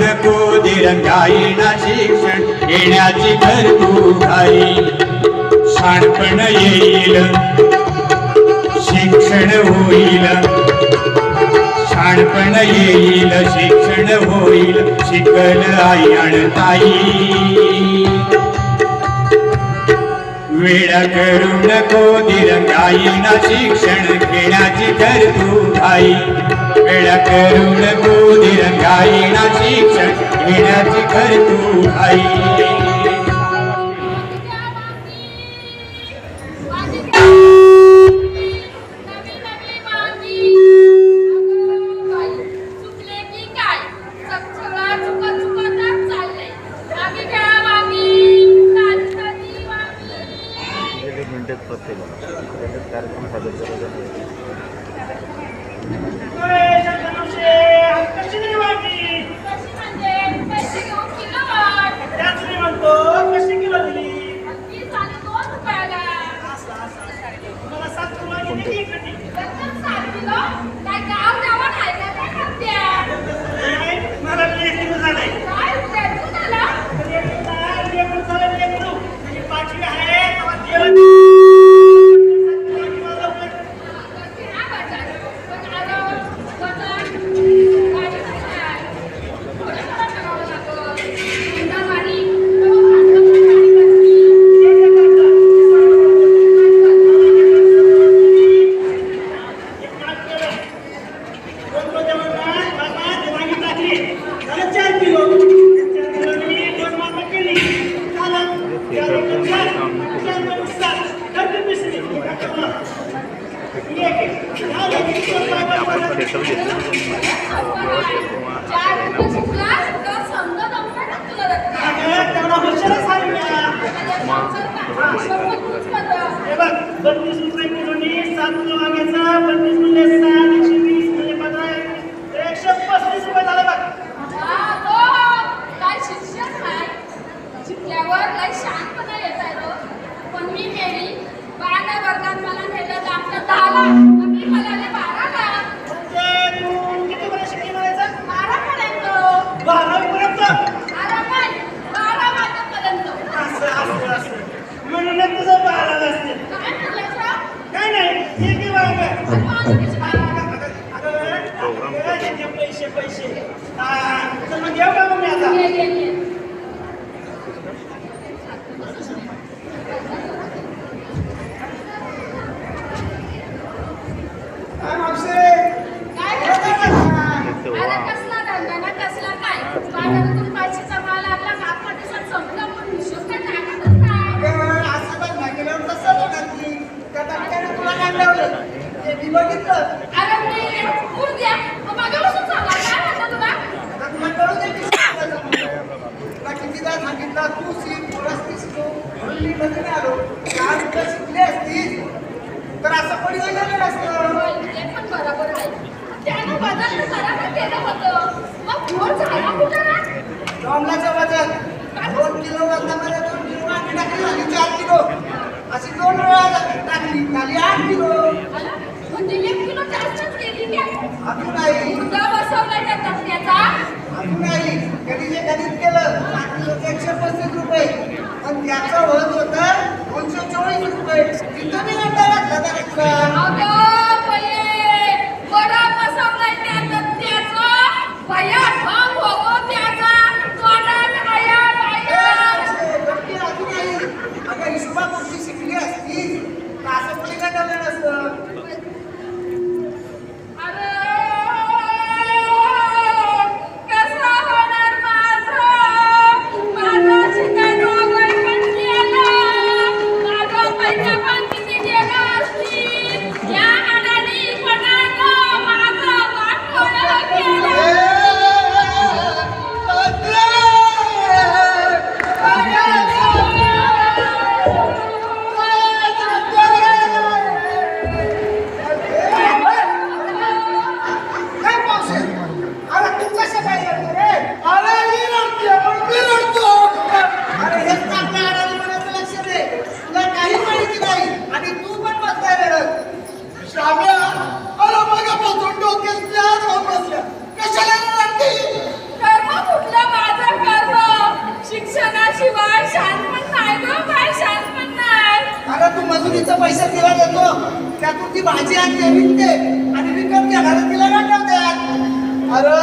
नको दिरंगाईना शिक्षण घेण्याची कर तू घाई. शाणपण येईल शिक्षण होईल. शाणपण येईल शिक्षण होईल शिकल आई आणताई वेळ करू नको दिरंगाईना शिक्षण घेण्याची कर तू वेळ करू नको शिक्षण घेण्याची कर तू घाई बत्तीस रुपये किलोनी सात किलो वांग्याचा बत्तीस म्हणजे सात एकशे वीस म्हणजे पंधरा एकशे पस्तीस रुपये झाले बघ काय शिक्षण आहे शिकल्यावर लय शांतपणा येत आहे पण मी नेली बारा वर्गात मला नेलं आपलं दहाला मी मला बाराला म्हणजे तू किती पर्यंत शिकली म्हणायचं बारा पर्यंत बारावी पर्यंत बारा पण बारा वाजेपर्यंत असं असं असं म्हणून तुझं बारा असते काय म्हटलं सर? काय नाही हे की वांग प्रोग्राम पैसे पैसे. हा तर मग देऊ का मग मी आता ये, ये, ये. काय मावशे काय करते? अरे कसला धंदा ना कसला काय बाजारातून पैशाचा माल आणला का आठ दिवसात संपला पण हिशोब काय टाकतच नाही असं बघ ना गेल्यावर तसं होणार की त्या टप्प्याने तुला काय लावलं ते मी बघितलं अरे मी उठ द्या मग मागापासून सांगा काय म्हणता तुला आता तुला कळू दे की शिकायचं म्हणून. तुला कितीदा सांगितलं तू शिक तुलाच ती शिकव म्हणून मी मध्ये नाही आलो चार मुलं शिकली असतील तर असं कोणी झालेलं नसतं होय, ते पण बरोबर आहे त्यानं बदल तर बरोबर केलं होतं. मग फोन झाला कुठं जॉमलाचं वजन दोन किलो वजनामध्ये दोन किलो वाटी टाकली झाली चार किलो. अशी दोन वेळा टाकली. झाली आठ किलो. एक किलो जास्तच गेली त्या अजून नाही मुद्दा त्या अजून नाही कधीचे कधीच केलं. आठ किलोचं एकशे पस्तीस रुपये. पण त्याचं होत होतं दोनशे चोवीस रुपये. तिथं मी घंटा मजुरीचा पैसा तिला देतो. त्यातून ती भाजी आणते विकते. आणि विकत घेणार तिला गाठवतात अरे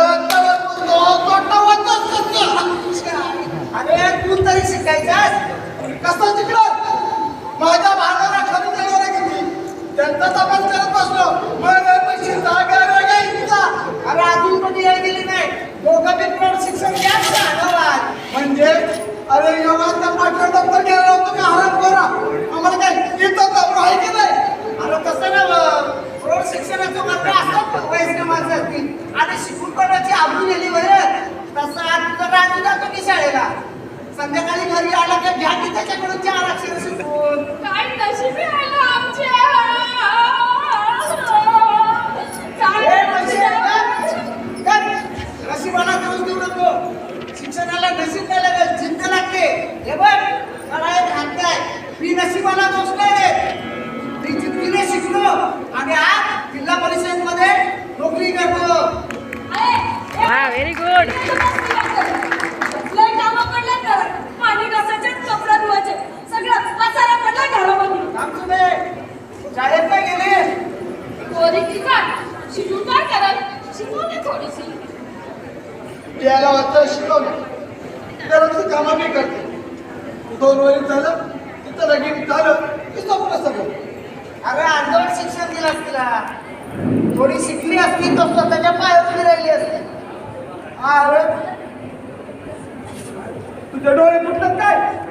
अरे तू तरी शिकायचास कसं तिकडं माझ्या भागाला खरी देणार किती? त्यांचा तपास करत बसलो. मग पैसे जागा वेगळा इतका अरे अजून कधी याय गेली नाही दोघं बी प्रौढ शिक्षण घ्या गावात म्हणजे अरे योगाचा पाठवण दप्तर गेला होतो मी हराम करा आम्हाला काय इथं दप्तर आहे की नाही अरे तसं ना प्रौढ शिक्षणाचं मात्र असतात वयस्कर माणसं असतील आणि शिकून कोणाची आबरू गेली बरं तसं आज तुझा राजू जातो की शाळेला संध्याकाळी घरी आला की घ्या की त्याच्याकडून चार अक्षर शिकून. काय नशिबी आमच्या. नशिबाला दोष देऊ नको. शिक्षणाला नशीब नाही लागत जिद्द लागते. हे बघ मला एक हात आहे. मी नशिबाला दोष नाही देत. मी जिद्दीने शिकलो आणि आज जिल्हा परिषदमध्ये नोकरी करतो अरे, ए, हा व्हेरी गुड लय कामं पडल्यात घरात. पाणी घासायचे, कपडे धुवायचे. सगळं पसारा पडलाय घरामध्ये. काम तुम्ही शाळेत नाही गेले पोरी की काय? शिकून काय कराल? शिकवली थोडीशी. याला वाटतं शिकवलं. त्याला तुझं कामं मी करते. दोन वरी झालं तिथं लगीन झालं की संपलं सगळं. अरे अर्धवट शिक्षण दिलं तिला थोडी शिकली असती तर स्वतःच्या पायावर उभी राहिली असती. अरे तुझे डोळे फुटतात काय?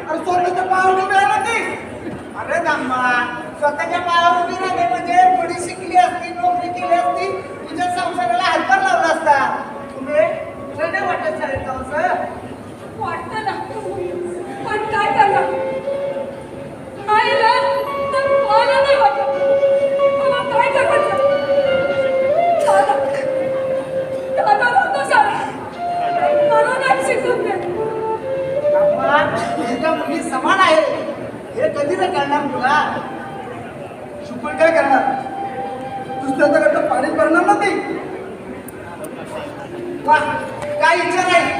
काय विचार आहे.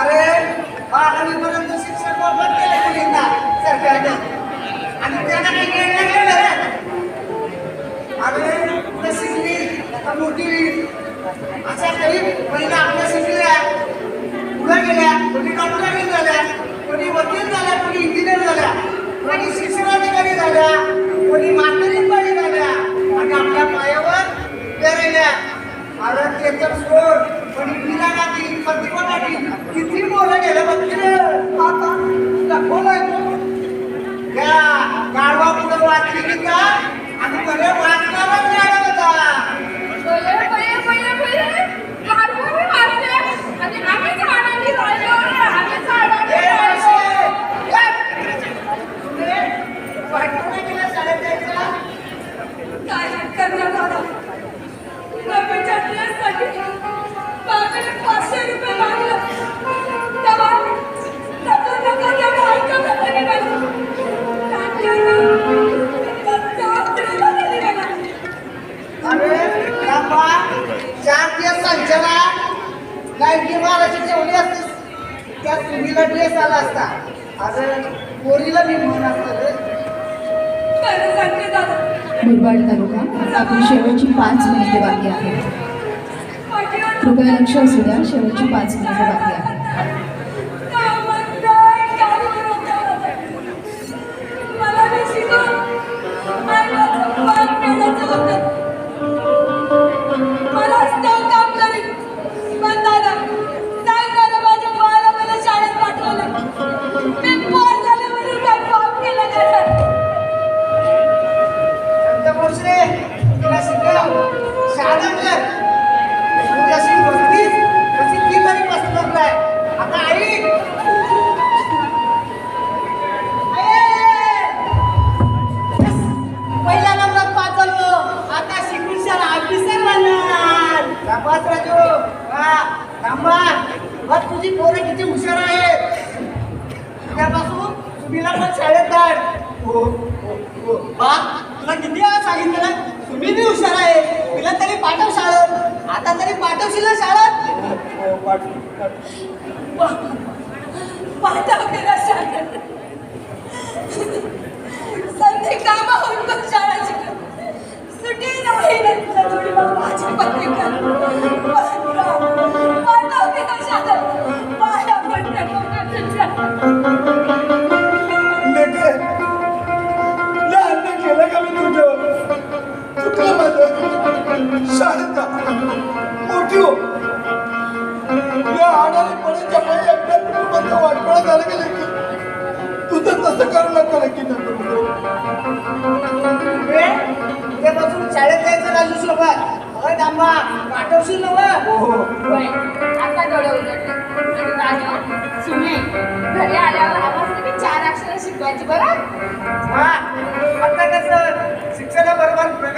अरे बारावीपर्यंत शिक्षण मोफत केलं मुलींना सरकारने. आणि त्यांना काही निर्णय केलं. अरे कुठे शिकली? आता मोठी अशा काही महिला आपल्या शिकल्या. पुढे गेल्या? कोणी डॉक्टर झाल्या? कोणी वकील झाल्या? कोणी इंजिनियर झाल्या? मुरबाड तालुका आपली शेवटची पाच मिनिटे बाकी आहेत. कृपया लक्ष असू द्या शेवटची पाच मिनिटे बाकी आहेत. सांगितलं ना तुम्ही बी हुशार आहे. तिला तरी पाठव शाळेत आता तरी पाठवशील ना शाळेत पाठव पाठव केला शाळेत संधी ते कामा पण शाळा शिकत सुटी नाही ना तुला माझी पत्नी तसं करू नका ना किती जायचं राजू सोबत? हो, हो. होय दाम्बा पाठवशील नव आता डोळे उलटले आणि मी चार अक्षर शिकवायची बरं? हा आता कसं? शिक्षणाबरोबर प्रगती